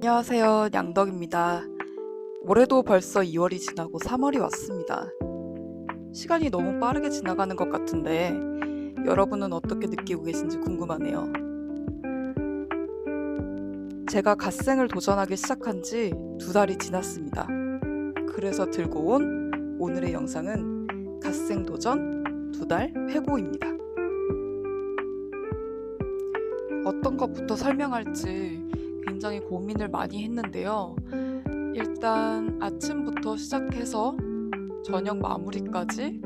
안녕하세요. 냥덕입니다. 올해도 벌써 2월이 지나고 3월이 왔습니다. 시간이 너무 빠르게 지나가는 것 같은데 여러분은 어떻게 느끼고 계신지 궁금하네요. 제가 갓생을 도전하기 시작한 지 두 달이 지났습니다. 그래서 들고 온 오늘의 영상은 갓생 도전 두 달 회고입니다. 어떤 것부터 설명할지 굉장히 고민을 많이 했는데요. 일단 아침부터 시작해서 저녁 마무리까지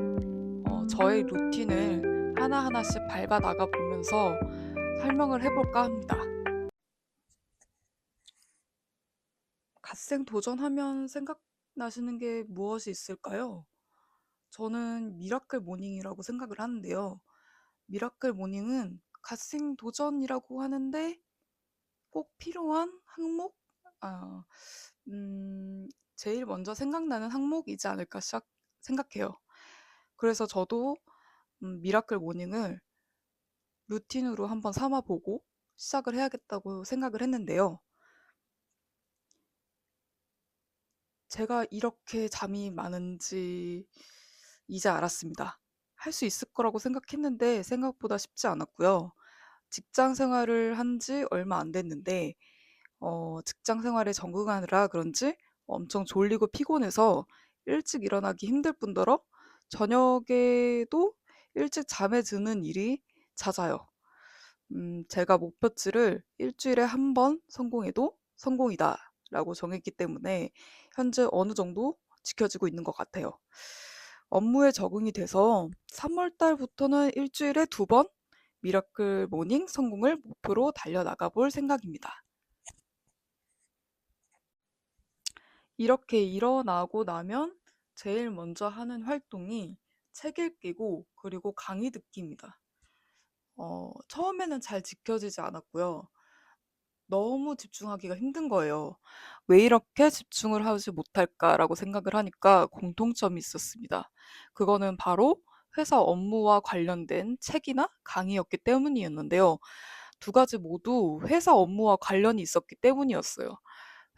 어, 저의 루틴을 하나하나씩 밟아 나가 보면서 설명을 해볼까 합니다. 갓생 도전하면 생각나시는 게 무엇이 있을까요? 저는 미라클 모닝이라고 생각을 하는데요. 미라클 모닝은 갓생 도전이라고 하는데 꼭 필요한 항목? 아, 음, 제일 먼저 생각나는 항목이지 않을까 시작- 생각해요. 그래서 저도 음, 미라클 모닝을 루틴으로 한번 삼아보고 시작을 해야겠다고 생각을 했는데요. 제가 이렇게 잠이 많은지 이제 알았습니다. 할 수 있을 거라고 생각했는데 생각보다 쉽지 않았고요. 직장 생활을 한 지 얼마 안 됐는데 어, 직장 생활에 적응하느라 그런지 엄청 졸리고 피곤해서 일찍 일어나기 힘들 뿐더러 저녁에도 일찍 잠에 드는 일이 잦아요. 음, 제가 목표치를 일주일에 한번 성공해도 성공이다 라고 정했기 때문에 현재 어느 정도 지켜지고 있는 것 같아요. 업무에 적응이 돼서 3 월 달부터는 일주일에 두번 미라클 모닝 성공을 목표로 달려나가 볼 생각입니다. 이렇게 일어나고 나면 제일 먼저 하는 활동이 책 읽기고 그리고 강의 듣기입니다. 어, 처음에는 잘 지켜지지 않았고요. 너무 집중하기가 힘든 거예요. 왜 이렇게 집중을 하지 못할까라고 생각을 하니까 공통점이 있었습니다. 그거는 바로 회사 업무와 관련된 책이나 강의였기 때문이었는데요. 두 가지 모두 회사 업무와 관련이 있었기 때문이었어요.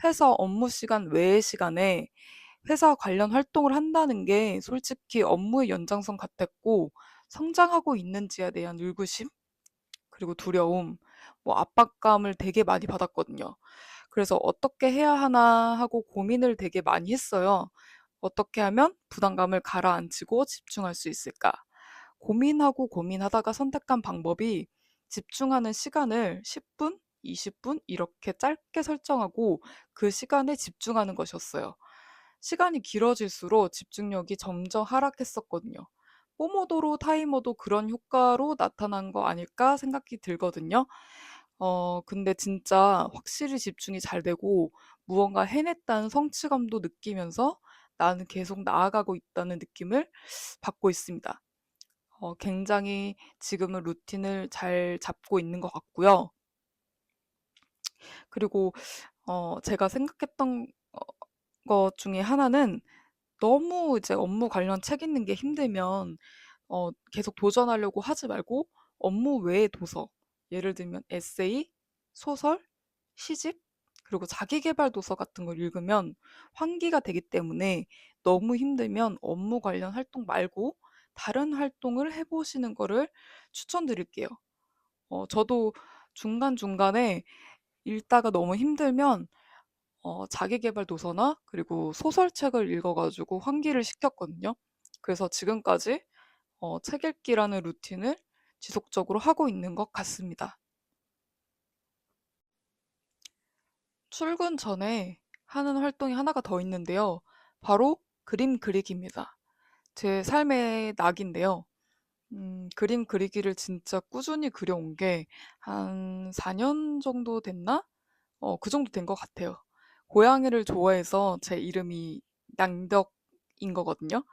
회사 업무 시간 외의 시간에 회사 관련 활동을 한다는 게 솔직히 업무의 연장선 같았고 성장하고 있는지에 대한 의구심 그리고 두려움, 뭐 압박감을 되게 많이 받았거든요. 그래서 어떻게 해야 하나 하고 고민을 되게 많이 했어요. 어떻게 하면 부담감을 가라앉히고 집중할 수 있을까? 고민하고 고민하다가 선택한 방법이 집중하는 시간을 10분, 20분 이렇게 짧게 설정하고 그 시간에 집중하는 것이었어요. 시간이 길어질수록 집중력이 점점 하락했었거든요. 포모도로 타이머도 그런 효과로 나타난 거 아닐까 생각이 들거든요. 어, 근데 진짜 확실히 집중이 잘 되고 무언가 해냈다는 성취감도 느끼면서 나는 계속 나아가고 있다는 느낌을 받고 있습니다. 어, 굉장히 지금은 루틴을 잘 잡고 있는 것 같고요. 그리고 어, 제가 생각했던 어, 것 중에 하나는 너무 이제 업무 관련 책 읽는 게 힘들면 어, 계속 도전하려고 하지 말고 업무 외의 도서, 예를 들면 에세이, 소설, 시집, 그리고 자기계발 도서 같은 걸 읽으면 환기가 되기 때문에 너무 힘들면 업무 관련 활동 말고 다른 활동을 해보시는 거를 추천드릴게요. 어, 저도 중간중간에 읽다가 너무 힘들면 어, 자기계발 도서나 그리고 소설책을 읽어가지고 환기를 시켰거든요. 그래서 지금까지 어, 책 읽기라는 루틴을 지속적으로 하고 있는 것 같습니다. 출근 전에 하는 활동이 하나가 더 있는데요. 바로 그림 그리기입니다. 제 삶의 낙인데요. 음, 그림 그리기를 진짜 꾸준히 그려온 게 한 4년 정도 됐나? 어, 그 정도 된 것 같아요. 고양이를 좋아해서 제 이름이 낭덕인 거거든요.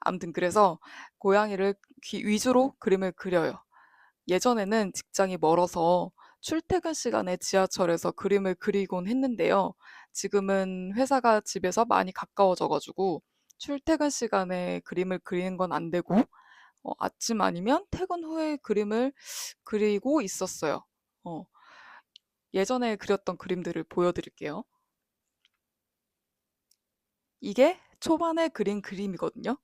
아무튼 그래서 고양이를 귀- 위주로 그림을 그려요. 예전에는 직장이 멀어서 출퇴근 시간에 지하철에서 그림을 그리곤 했는데요. 지금은 회사가 집에서 많이 가까워져 가지고 출퇴근 시간에 그림을 그리는 건 안 되고 어, 아침 아니면 퇴근 후에 그림을 그리고 있었어요. 어, 예전에 그렸던 그림들을 보여드릴게요. 이게 초반에 그린 그림이거든요.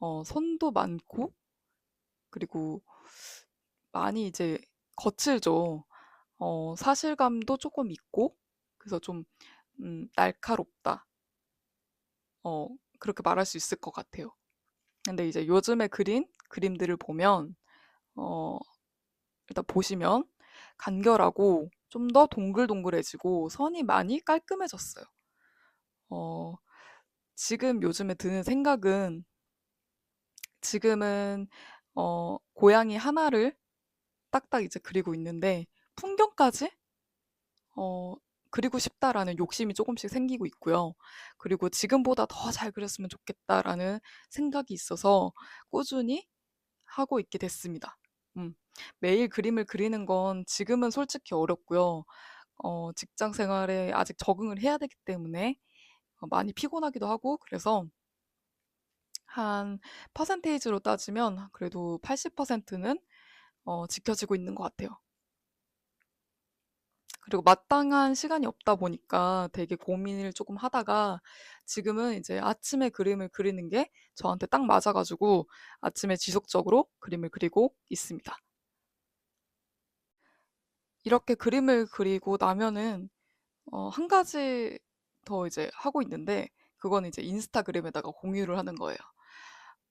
어, 손도 많고, 그리고 많이 이제 거칠죠. 어, 사실감도 조금 있고, 그래서 좀, 음, 날카롭다. 어, 그렇게 말할 수 있을 것 같아요. 근데 이제 요즘에 그린 그림들을 보면, 어, 일단 보시면 간결하고 좀 더 동글동글해지고 선이 많이 깔끔해졌어요. 어, 지금 요즘에 드는 생각은 지금은 어, 고양이 하나를 딱딱 이제 그리고 있는데 풍경까지 어, 그리고 싶다라는 욕심이 조금씩 생기고 있고요. 그리고 지금보다 더 잘 그렸으면 좋겠다라는 생각이 있어서 꾸준히 하고 있게 됐습니다. 음, 매일 그림을 그리는 건 지금은 솔직히 어렵고요. 어, 직장 생활에 아직 적응을 해야 되기 때문에 어, 많이 피곤하기도 하고 그래서 한 퍼센테이지로 따지면 그래도 80%는 어, 지켜지고 있는 것 같아요. 그리고 마땅한 시간이 없다 보니까 되게 고민을 조금 하다가 지금은 이제 아침에 그림을 그리는 게 저한테 딱 맞아 가지고 아침에 지속적으로 그림을 그리고 있습니다. 이렇게 그림을 그리고 나면은 어, 한 가지 더 이제 하고 있는데 그건 이제 인스타그램에다가 공유를 하는 거예요.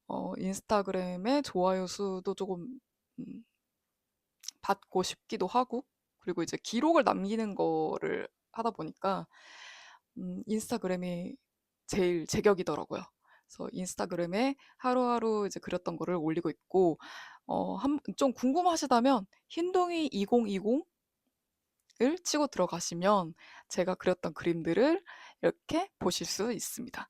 어, 인스타그램에 좋아요 수도 조금 음, 받고 싶기도 하고 그리고 이제 기록을 남기는 거를 하다 보니까 음, 인스타그램이 제일 제격이더라고요. 그래서 인스타그램에 하루하루 이제 그렸던 거를 올리고 있고 어, 한, 좀 궁금하시다면 흰둥이 2020 을 치고 들어가시면 제가 그렸던 그림들을 이렇게 보실 수 있습니다.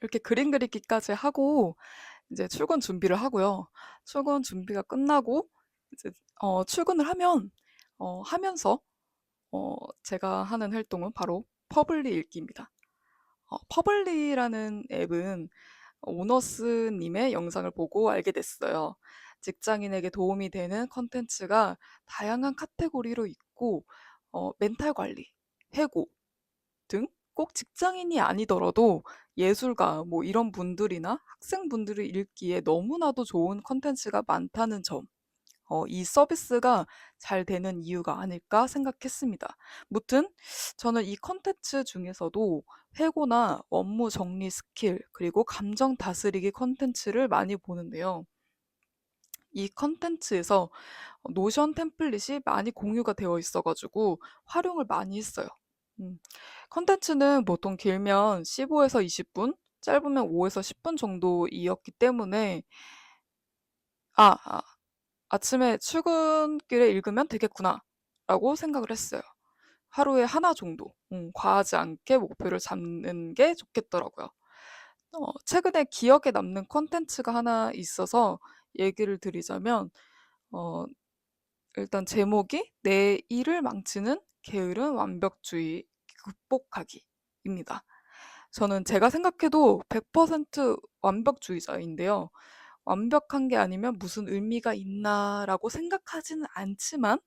이렇게 그림 그리기까지 하고 이제 출근 준비를 하고요. 출근 준비가 끝나고 이제 어, 출근을 하면 어, 하면서 어, 제가 하는 활동은 바로 퍼블리 읽기입니다. 어, 퍼블리라는 앱은 오너스님의 영상을 보고 알게 됐어요. 직장인에게 도움이 되는 컨텐츠가 다양한 카테고리로 있고 어, 멘탈 관리, 해고 등 꼭 직장인이 아니더라도 예술가 뭐 이런 분들이나 학생분들이 읽기에 너무나도 좋은 컨텐츠가 많다는 점. 어, 이 서비스가 잘 되는 이유가 아닐까 생각했습니다. 무튼 저는 이 컨텐츠 중에서도 회고나 업무 정리 스킬 그리고 감정 다스리기 컨텐츠를 많이 보는데요. 이 컨텐츠에서 노션 템플릿이 많이 공유가 되어 있어가지고 활용을 많이 했어요. 음. 컨텐츠는 보통 길면 15에서 20분, 짧으면 5에서 10분 정도이었기 때문에 아, 아, 아침에 출근길에 읽으면 되겠구나 라고 생각을 했어요. 하루에 하나 정도, 음, 과하지 않게 목표를 잡는 게 좋겠더라고요. 어, 최근에 기억에 남는 컨텐츠가 하나 있어서 얘기를 드리자면, 어, 일단 제목이 내 일을 망치는 게으른 완벽주의 극복하기입니다. 저는 제가 생각해도 100% 완벽주의자인데요. 완벽한 게 아니면 무슨 의미가 있나라고 생각하지는 않지만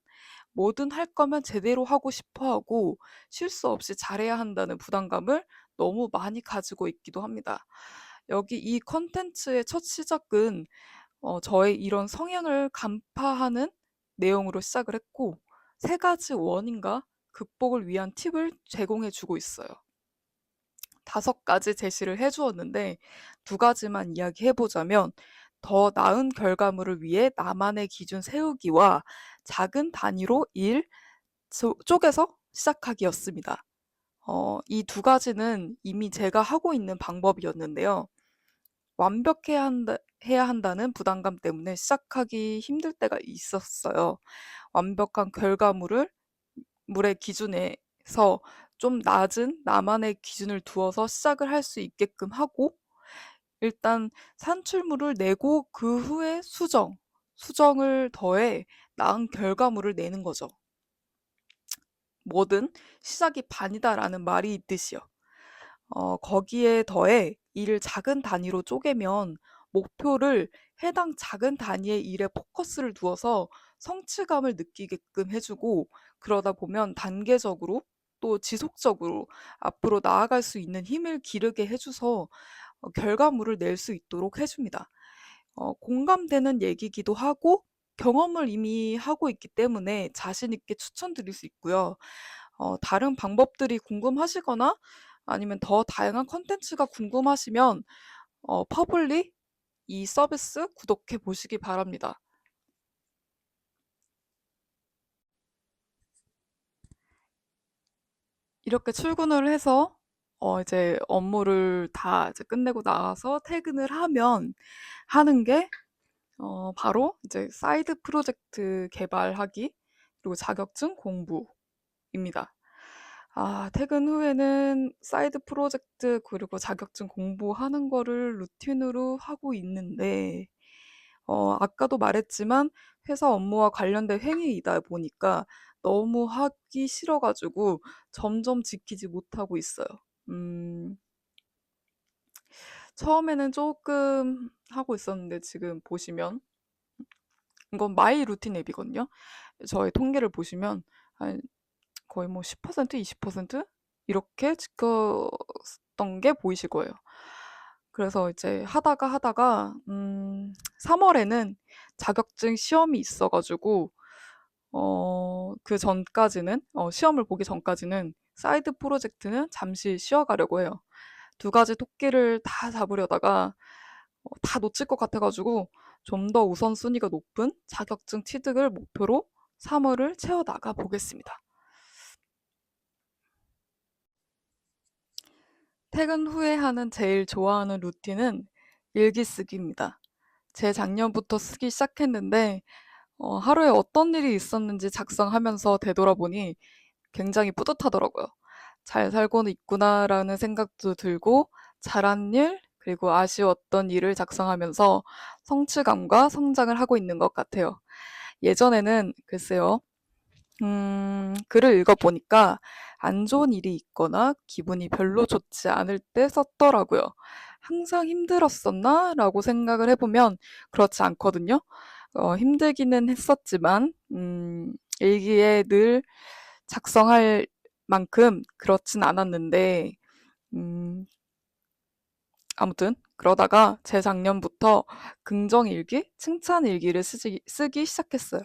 뭐든 할 거면 제대로 하고 싶어 하고 실수 없이 잘해야 한다는 부담감을 너무 많이 가지고 있기도 합니다. 여기 이 컨텐츠의 첫 시작은 어, 저의 이런 성향을 간파하는 내용으로 시작을 했고 세 가지 원인과 극복을 위한 팁을 제공해 주고 있어요. 다섯 가지 제시를 해 주었는데 두 가지만 이야기해 보자면 더 나은 결과물을 위해 나만의 기준 세우기와 작은 단위로 일 쪼개서 시작하기였습니다. 어, 이 두 가지는 이미 제가 하고 있는 방법이었는데요. 완벽해야 한다, 해야 한다는 부담감 때문에 시작하기 힘들 때가 있었어요. 완벽한 결과물을 물의 기준에서 좀 낮은 나만의 기준을 두어서 시작을 할 수 있게끔 하고 일단 산출물을 내고 그 후에 수정, 수정을 더해 나은 결과물을 내는 거죠. 뭐든 시작이 반이다라는 말이 있듯이요. 어, 거기에 더해 일을 작은 단위로 쪼개면 목표를 해당 작은 단위의 일에 포커스를 두어서 성취감을 느끼게끔 해주고 그러다 보면 단계적으로 또 지속적으로 앞으로 나아갈 수 있는 힘을 기르게 해줘서 어, 결과물을 낼 수 있도록 해줍니다. 어, 공감되는 얘기기도 하고 경험을 이미 하고 있기 때문에 자신 있게 추천드릴 수 있고요. 어, 다른 방법들이 궁금하시거나 아니면 더 다양한 컨텐츠가 궁금하시면 어, 퍼블릭 이 서비스 구독해 보시기 바랍니다. 이렇게 출근을 해서 어, 이제 업무를 다 이제 끝내고 나와서 퇴근을 하면 하는 게 어, 바로 이제 사이드 프로젝트 개발하기 그리고 자격증 공부입니다. 아, 퇴근 후에는 사이드 프로젝트 그리고 자격증 공부하는 거를 루틴으로 하고 있는데 어, 아까도 말했지만 회사 업무와 관련된 행위이다 보니까 너무 하기 싫어 가지고 점점 지키지 못하고 있어요. 음, 처음에는 조금 하고 있었는데 지금 보시면 이건 마이 루틴 앱이거든요. 저의 통계를 보시면 한 거의 뭐 10%, 20% 이렇게 지켰던 게 보이실 거예요. 그래서 이제 하다가 하다가 음, 3 월에는 자격증 시험이 있어 가지고 어, 그 전까지는 어, 시험을 보기 전까지는 사이드 프로젝트는 잠시 쉬어가려고 해요. 두 가지 토끼를 다 잡으려다가 어, 다 놓칠 것 같아가지고 좀 더 우선순위가 높은 자격증 취득을 목표로 3월을 채워나가 보겠습니다. 퇴근 후에 하는 제일 좋아하는 루틴은 일기 쓰기입니다. 재작년부터 쓰기 시작했는데 어, 하루에 어떤 일이 있었는지 작성하면서 되돌아보니 굉장히 뿌듯하더라고요. 잘 살고는 있구나라는 생각도 들고 잘한 일 그리고 아쉬웠던 일을 작성하면서 성취감과 성장을 하고 있는 것 같아요. 예전에는 글쎄요. 음, 글을 읽어보니까 안 좋은 일이 있거나 기분이 별로 좋지 않을 때 썼더라고요. 항상 힘들었었나? 라고 생각을 해보면 그렇지 않거든요. 어, 힘들기는 했었지만, 음, 일기에 늘 작성할 만큼 그렇진 않았는데, 음, 아무튼, 그러다가 재작년부터 긍정 일기, 칭찬 일기를 쓰기, 쓰기 시작했어요.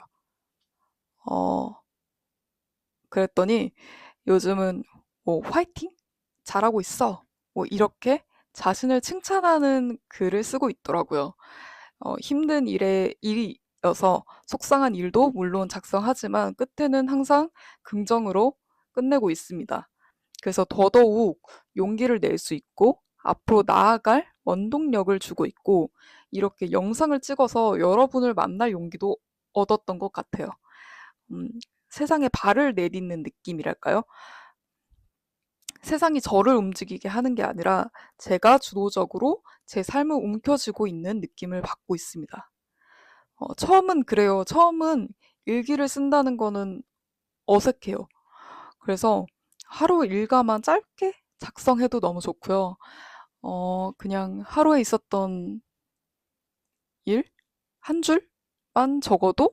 어, 그랬더니 요즘은 뭐 화이팅? 잘하고 있어. 뭐 이렇게 자신을 칭찬하는 글을 쓰고 있더라고요. 어, 힘든 일에 일이어서 속상한 일도 물론 작성하지만 끝에는 항상 긍정으로 끝내고 있습니다. 그래서 더더욱 용기를 낼 수 있고 앞으로 나아갈 원동력을 주고 있고 이렇게 영상을 찍어서 여러분을 만날 용기도 얻었던 것 같아요. 음, 세상에 발을 내딛는 느낌이랄까요? 세상이 저를 움직이게 하는 게 아니라 제가 주도적으로 제 삶을 움켜쥐고 있는 느낌을 받고 있습니다. 어, 처음은 그래요. 처음은 일기를 쓴다는 거는 어색해요. 그래서 하루 일과만 짧게 작성해도 너무 좋고요. 어, 그냥 하루에 있었던 일? 한 줄만 적어도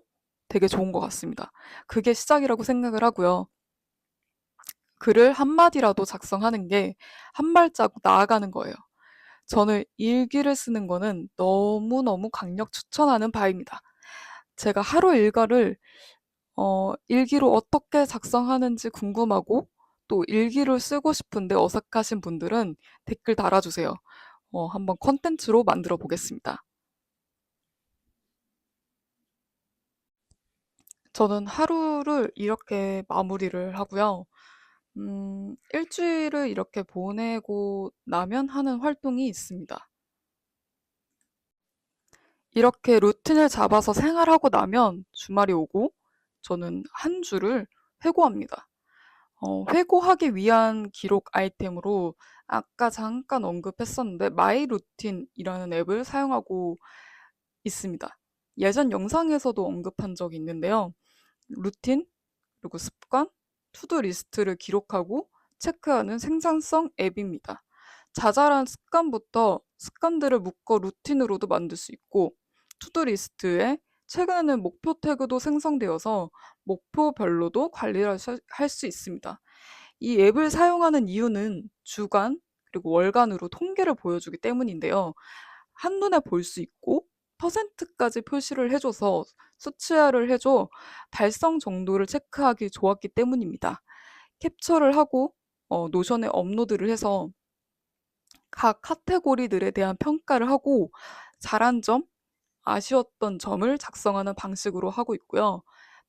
되게 좋은 것 같습니다. 그게 시작이라고 생각을 하고요. 글을 한마디라도 작성하는 게 한 발자국 나아가는 거예요. 저는 일기를 쓰는 거는 너무너무 강력 추천하는 바입니다. 제가 하루 일과를 어, 일기로 어떻게 작성하는지 궁금하고 또 일기를 쓰고 싶은데 어색하신 분들은 댓글 달아주세요. 어, 한번 컨텐츠로 만들어 보겠습니다. 저는 하루를 이렇게 마무리를 하고요. 음, 일주일을 이렇게 보내고 나면 하는 활동이 있습니다. 이렇게 루틴을 잡아서 생활하고 나면 주말이 오고 저는 한 주를 회고합니다. 어, 회고하기 위한 기록 아이템으로 아까 잠깐 언급했었는데 마이 루틴이라는 앱을 사용하고 있습니다. 예전 영상에서도 언급한 적이 있는데요. 루틴, 그리고 습관, 투두 리스트를 기록하고 체크하는 생산성 앱입니다. 자잘한 습관부터 습관들을 묶어 루틴으로도 만들 수 있고 투두 리스트에 최근에는 목표 태그도 생성되어서 목표별로도 관리를 할 수 있습니다. 이 앱을 사용하는 이유는 주간 그리고 월간으로 통계를 보여주기 때문인데요. 한눈에 볼 수 있고 퍼센트까지 표시를 해줘서 수치화를 해줘 달성 정도를 체크하기 좋았기 때문입니다. 캡처를 하고 어, 노션에 업로드를 해서 각 카테고리들에 대한 평가를 하고 잘한 점, 아쉬웠던 점을 작성하는 방식으로 하고 있고요.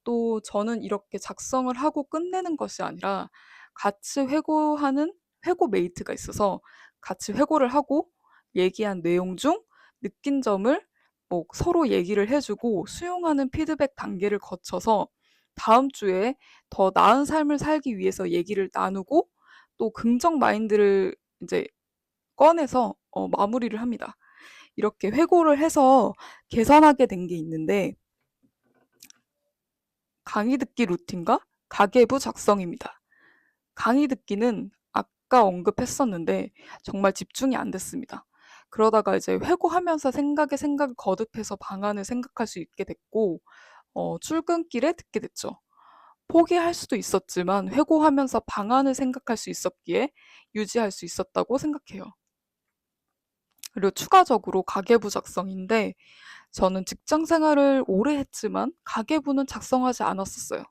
또 저는 이렇게 작성을 하고 끝내는 것이 아니라 같이 회고하는 회고 메이트가 있어서 같이 회고를 하고 얘기한 내용 중 느낀 점을 뭐 서로 얘기를 해주고 수용하는 피드백 단계를 거쳐서 다음 주에 더 나은 삶을 살기 위해서 얘기를 나누고 또 긍정 마인드를 이제 꺼내서 어, 마무리를 합니다. 이렇게 회고를 해서 계산하게 된 게 있는데 강의 듣기 루틴과 가계부 작성입니다. 강의 듣기는 아까 언급했었는데 정말 집중이 안 됐습니다. 그러다가 이제 회고하면서 생각에 생각을 거듭해서 방안을 생각할 수 있게 됐고 어, 출근길에 듣게 됐죠. 포기할 수도 있었지만 회고하면서 방안을 생각할 수 있었기에 유지할 수 있었다고 생각해요. 그리고 추가적으로 가계부 작성인데 저는 직장 생활을 오래 했지만 가계부는 작성하지 않았었어요.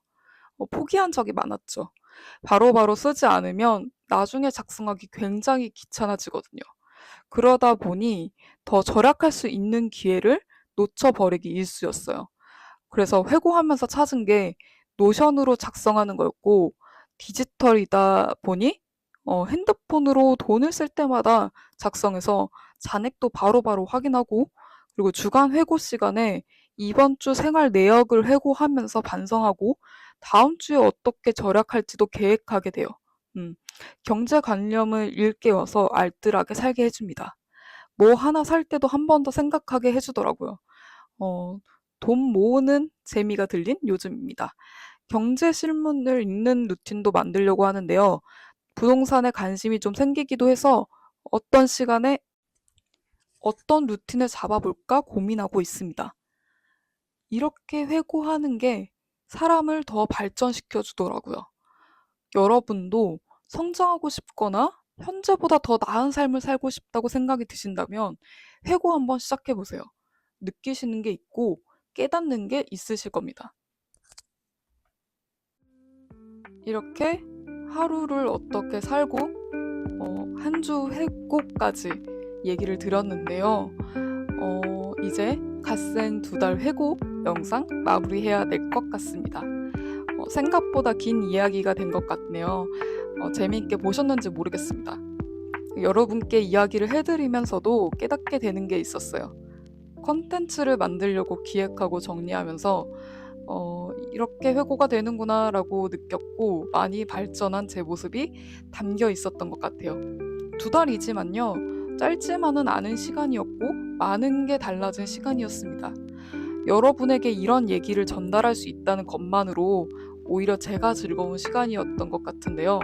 어, 포기한 적이 많았죠. 바로바로 쓰지 않으면 나중에 작성하기 굉장히 귀찮아지거든요. 그러다 보니 더 절약할 수 있는 기회를 놓쳐버리기 일쑤였어요. 그래서 회고하면서 찾은 게 노션으로 작성하는 거였고 디지털이다 보니 어, 핸드폰으로 돈을 쓸 때마다 작성해서 잔액도 바로바로 확인하고 그리고 주간 회고 시간에 이번 주 생활 내역을 회고하면서 반성하고 다음 주에 어떻게 절약할지도 계획하게 돼요. 음, 경제관념을 일깨워서 알뜰하게 살게 해줍니다. 뭐 하나 살 때도 한 번 더 생각하게 해주더라고요. 어, 돈 모으는 재미가 들린 요즘입니다. 경제 실문을 읽는 루틴도 만들려고 하는데요. 부동산에 관심이 좀 생기기도 해서 어떤 시간에 어떤 루틴을 잡아볼까 고민하고 있습니다. 이렇게 회고하는 게 사람을 더 발전시켜 주더라고요. 여러분도 성장하고 싶거나 현재보다 더 나은 삶을 살고 싶다고 생각이 드신다면 회고 한번 시작해 보세요. 느끼시는 게 있고 깨닫는 게 있으실 겁니다. 이렇게 하루를 어떻게 살고 어, 한주 회고까지 얘기를 드렸는데요. 어, 이제 갓생 두 달 회고 영상 마무리해야 될 것 같습니다. 어, 생각보다 긴 이야기가 된 것 같네요. 어, 재미있게 보셨는지 모르겠습니다. 여러분께 이야기를 해드리면서도 깨닫게 되는 게 있었어요. 컨텐츠를 만들려고 기획하고 정리하면서 어, 이렇게 회고가 되는구나라고 느꼈고 많이 발전한 제 모습이 담겨 있었던 것 같아요. 두 달이지만요. 짧지만은 않은 시간이었고 많은 게 달라진 시간이었습니다. 여러분에게 이런 얘기를 전달할 수 있다는 것만으로 오히려 제가 즐거운 시간이었던 것 같은데요.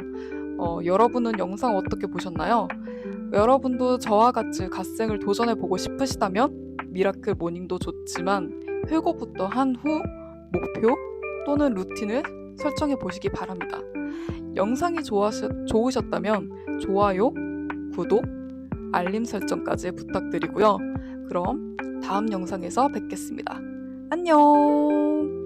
어, 여러분은 영상 어떻게 보셨나요? 여러분도 저와 같이 갓생을 도전해보고 싶으시다면 미라클 모닝도 좋지만 회고부터 한 후 목표 또는 루틴을 설정해 보시기 바랍니다. 영상이 좋아하셨, 좋으셨다면 좋아요, 구독, 알림 설정까지 부탁드리고요. 그럼 다음 영상에서 뵙겠습니다. 안녕!